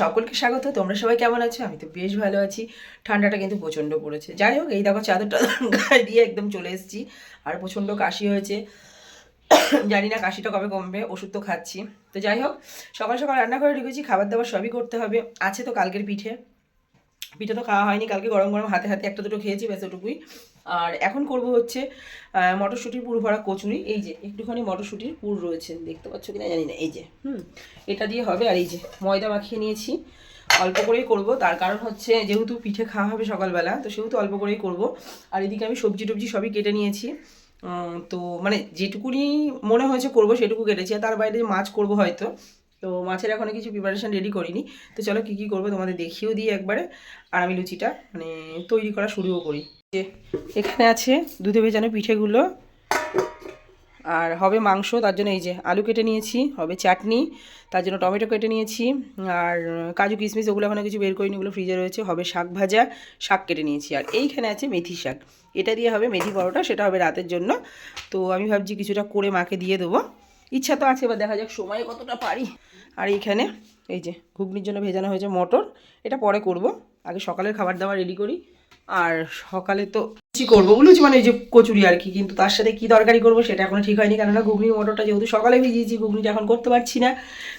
সকলকে স্বাগত, তোমরা সবাই কেমন আছো? আমি তো বেশ ভালো আছি। ঠান্ডাটা কিন্তু প্রচণ্ড পড়েছে। যাই হোক, এই দেখো চাদরটা গায়ে দিয়ে একদম চলে এসেছি। আর প্রচণ্ড কাশি হয়েছে। জানি না কাশিটা কবে কমবে, ওষুধ তো খাচ্ছি। তো যাই হোক, সকাল সকাল রান্না করে রেখেছি খাবার দাবার সবই করতে হবে। আছে তো কালকের পিঠে। পিঠে তো খাওয়া হয়নি, কালকে গরম গরম হাতে হাতে একটা দুটো খেয়েছি, ব্যাস ওটুকুই। আর এখন করব হচ্ছে মটরশুঁটির পুর ভরা কচুরি, এই যে, একটুখানি মটরশুঁটির পুর রয়েছে, দেখতে পাচ্ছ কিনা জানি না, এই যে, হুম, এটা দিয়ে হবে, আর এই যে, ময়দা মাখিয়ে নিয়েছি, অল্প করেই করব, তার কারণ হচ্ছে যেহেতু পিঠে খাওয়া হবে সকালবেলা, তো সেহেতু অল্প করেই করব। আর এদিকে আমি সবজি টবজি সবই কেটে নিয়েছি তো মানে যেটুকুনি মনে হয়েছে করব, সেটুকু কেটেছি, আর তার বাইরে মাছ করব হয়তো তো মাছের এখনও কিছু প্রিপারেশান রেডি করিনি। তো চলো কী কী করব তোমাদের দেখিয়েও দিই একবারে। আর আমি লুচিটা মানে তৈরি করা শুরুও করি। যে এখানে আছে দুধে ভেজানো পিঠেগুলো। আর হবে মাংস, তার জন্য এই যে আলু কেটে নিয়েছি, হবে চাটনি, তার জন্য টমেটো কেটে নিয়েছি, আর কাজু কিশমিশ ওগুলো এখনও কিছু বের করিনি, ওগুলো ফ্রিজে রয়েছে, হবে শাক ভাজা, শাক কেটে নিয়েছি। আর এইখানে আছে মেথি শাক। এটা দিয়ে হবে মেথি পরোটা, সেটা হবে রাতের জন্য। তো আমি ভাবছি কিছুটা করে মাকে দিয়ে দেবো। ইচ্ছা তো আছে, এবার দেখা যাক সময় কতটা পারি। আর এইখানে এই যে ঘুগনির জন্য ভেজানো হয়েছে মটর, এটা পরে করব। আগে সকালের খাবার দাবার রেডি করি। আর সকালে তো লুচি করব লুচি মানে এই যে কচুরি আর কি, কিন্তু তার সাথে কি তরকারি করব সেটা এখনও ঠিক হয়নি। কেননা ঘুগনির মটরটা যেহেতু সকালে ভিজিয়েছি, ঘুগনিটা এখন করতে পারছি না।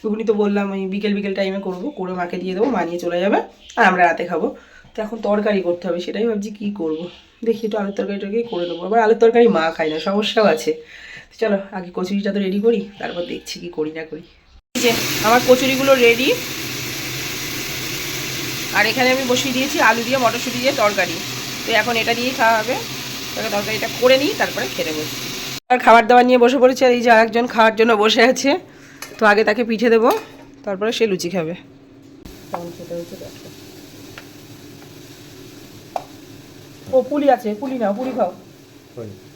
ঘুগনি তো বললাম, ওই বিকেল বিকেল টাইমে করব। করে মাকে দিয়ে দেবো মানিয়ে চলে যাবে, আর আমরা রাতে খাব। তো এখন তরকারি করতে হবে, সেটাই ভাবছি কি করব। দেখি একটু আলুর তরকারি টরকারি করে দেবো আবার আলুর তরকারি মা খায় না, সমস্যাও আছে। চলো, আগে কচুরিটা তো রেডি করি, তারপর দেখছি কি করি না করি। যে, আমার কচুরিগুলো রেডি আর এখানে আমি বসিয়ে দিয়েছি আলু দিয়ে মটরশুঁটি দিয়ে তরকারি। তো এখন এটা দিয়েই খাওয়া হবে। তাকে তরকারিটা করে নিই, তারপরে খেতে বসছি আর খাবার দাবার নিয়ে বসে পড়েছে, আর এই যে আরেকজন খাওয়ার জন্য বসে আছে। তো আগে তাকে পিঠে দেবো, তারপরে সে লুচি খাবে। খেতে হয়েছে দেখো। ও পুলি আছে পুলি নাও পুলি খাও।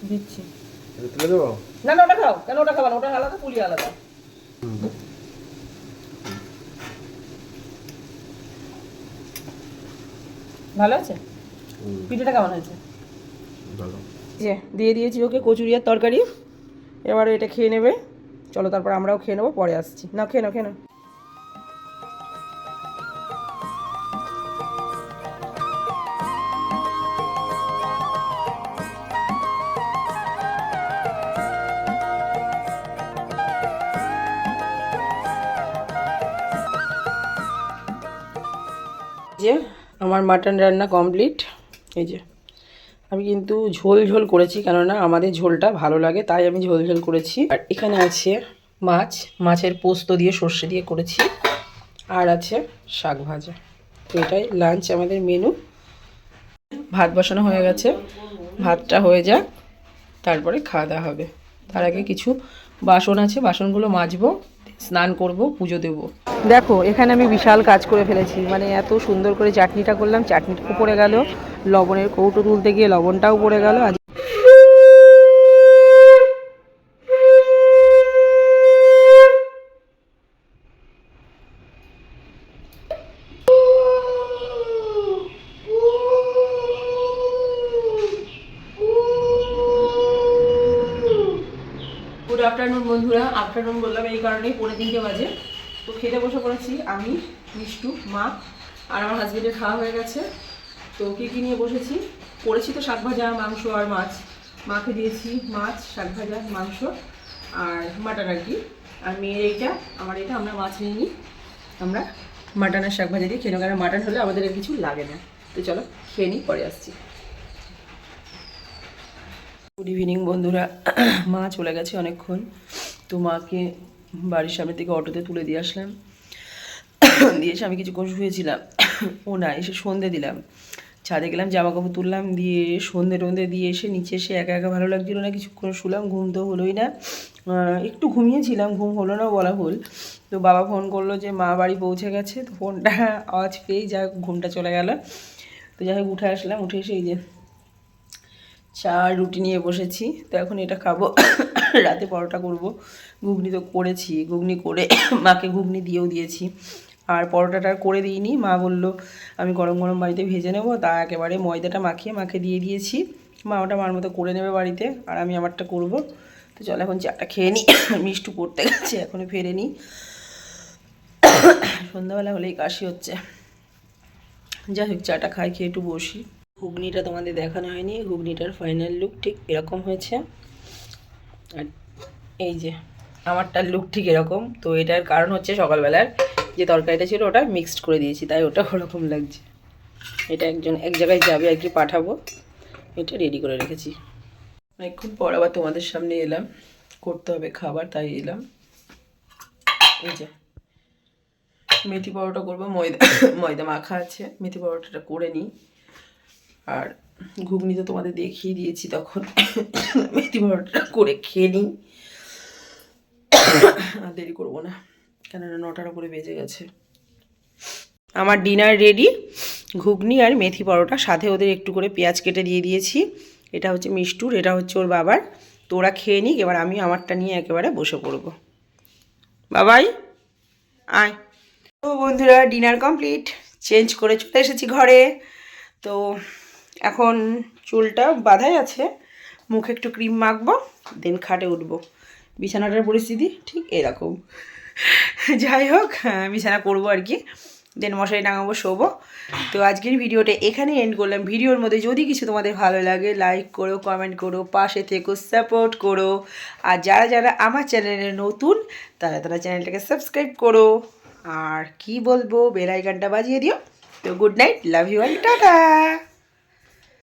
দিচ্ছি। তুলে দেবো? না না ওটা খাও। কেন ওটা খাবা না? ওটা আলাদা পুলি আলাদা। ভালো আছে? পিঠেটা কেমন হয়েছে? ভালো। যে দিয়ে দিয়েছি ওকে কচুরি আর তরকারি। এবারে এটা খেয়ে নেবে। চলো তারপর আমরাও খেয়ে নেব পরে আসছি। না খেয়ে নাও খেয়ে নাও। যে আমার মাটন রান্না কমপ্লিট এই যে, আমি কিন্তু ঝোল ঝোল করেছি, কেননা আমাদের ঝোলটা ভালো লাগে, তাই আমি ঝোল ঝোল করেছি। আর এখানে আছে মাছ, মাছের পোস্ত দিয়ে সর্ষে দিয়ে করেছি, আর আছে শাক ভাজা। তো এটাই লাঞ্চ আমাদের মেনু ভাত বসানো হয়ে গেছে, ভাতটা হয়ে যাক, তারপরে খাওয়া দাওয়া হবে। তার আগে কিছু বাসন আছে, বাসনগুলো মাজবো, স্নান করব, পুজো দেব। দেখো, এখানে আমি বিশাল কাজ করে ফেলেছি। মানে এত সুন্দর করে চাটনিটা করলাম চাটনিটাও পড়ে গেল। লবণের কৌটো তুলতে গিয়ে লবণটাও পড়ে গেল। আজ গুড আফটারনুন বন্ধুরা। আফটারনুন বললাম, এই কারণেই পনেরো তিনটে বাজে। তো খেতে বসে পড়েছি আমি, মিষ্টু, মা আর আমার হাজবেন্ডের খাওয়া হয়ে গেছে। তো কী কী নিয়ে বসেছি? করেছি তো শাক ভাজা, মাংস আর মাছ। মাকে দিয়েছি মাছ, শাক ভাজা, মাংস আর মাটন আর কি। আর মেয়ের এইটা, আমার এটা আমরা মাছ নিয়ে নিই আমরা মাটন আর শাক ভাজা দিয়ে খেয়ে কারণ মাটন হলে আমাদের কিছু লাগে না। তো চলো খেয়ে নিই, পরে আসছি। গুড ইভিনিং বন্ধুরা। মা চলে গেছে অনেকক্ষণ। তো মাকে বাড়ির সামনে থেকে অটোতে তুলে দিয়ে আসলাম। দিয়ে এসে আমি কিছুক্ষণ শুয়েছিলাম ও না, এসে সন্ধে দিলাম। ছাদে গেলাম জামা কাপড় তুললাম, দিয়ে সন্ধে টন্ধে দিয়ে এসে নিচে এসে একা একা ভালো লাগছিল না, কিছুক্ষণ শুলাম, ঘুম তো হলোই না। একটু ঘুমিয়েছিলাম, ঘুম হলো না বলা ভুল। তো বাবা ফোন করল যে, মা, বাড়ি পৌঁছে গেছে। তো ফোনটা আওয়াজ পেয়েই যা ঘুমটা চলে গেল। তো যাই হোক, উঠে আসলাম, উঠে এসে এই যে চা রুটি নিয়ে বসেছি। তো এখন এটা খাব। রাতে পরোটা করব। ঘুগনি তো করেছি, ঘুগনি করে মাকে ঘুগনি দিয়েও দিয়েছি। আর পরোটাটা করে দিইনি, মা বলল, আমি গরম গরম বাড়িতে ভেজে নেব। তা একেবারে ময়দাটা মাখিয়ে মাকে দিয়ে দিয়েছি। মা ওটা মার মতো করে নেবে বাড়িতে, আর আমি আমারটা করব। তো চল এখন চাটা খেয়ে নিই মিষ্টু পড়তে গেছে এখনও ফেরেনি। সন্ধ্যাবেলা হলেই কাশি হচ্ছে। যাই হোক, চাটা খাই, খেয়ে একটু বসি। ঘুগনিটা তোমাদের দেখানো হয়নি, ঘুগনিটার ফাইনাল লুক ঠিক এরকম হয়েছে। এই যে, আমারটা লুক ঠিক এরকম। তো এটার কারণ হচ্ছে সকালবেলার যে তরকারিটা ছিল, ওটা মিক্সড করে দিয়েছি, তাই ওটা ওরকম লাগছে। এটা একজন, এক জায়গায় যাবে আর কি পাঠাবো। এটা রেডি করে রেখেছি। অনেকক্ষণ পর আবার তোমাদের সামনে এলাম। করতে হবে খাবার, তাই এলাম। এই যে, মেথি পরোটা করব, ময়দা ময়দা মাখা আছে। মেথি পরোটাটা করে নিই। আর ঘুগনি তো তোমাদের দেখিয়ে দিয়েছি, তখন মেথি পরোটাটা করে খেয়ে নিই। আর দেরি করব না, কেননা নটার উপরে বেজে গেছে। আমার ডিনার রেডি, ঘুগনি আর মেথি পরোটা, সাথে ওদের একটু করে পেঁয়াজ কেটে দিয়ে দিয়েছি। এটা হচ্ছে মিষ্টুর, এটা হচ্ছে ওর বাবার। তো ওরা খেয়ে নিক, এবার আমি আমারটা নিয়ে একেবারে বসে পড়ব। বাবাই, আয়। তো বন্ধুরা, ডিনার কমপ্লিট, চেঞ্জ করে চলে এসেছি ঘরে। তো এখন চুলটা বাঁধাই আছে, মুখে একটু ক্রিম মাখবো দেন খাটে উঠবো। বিছানাটার পরিস্থিতি ঠিক এরকম। যাই হোক বিছানা করব আর কি দেন মশারি টাঙাবো শোবো। তো আজকের ভিডিওটা এখানে এন্ড করলাম। ভিডিওর মধ্যে যদি কিছু তোমাদের ভালো লাগে লাইক করো কমেন্ট করো, পাশে থেকো সাপোর্ট করো। আর যারা যারা আমার চ্যানেলে নতুন, তারা তারা চ্যানেলটাকে সাবস্ক্রাইব করো। আর কি বলব বেল আইকনটা বাজিয়ে দিও। তো good night love you and tata!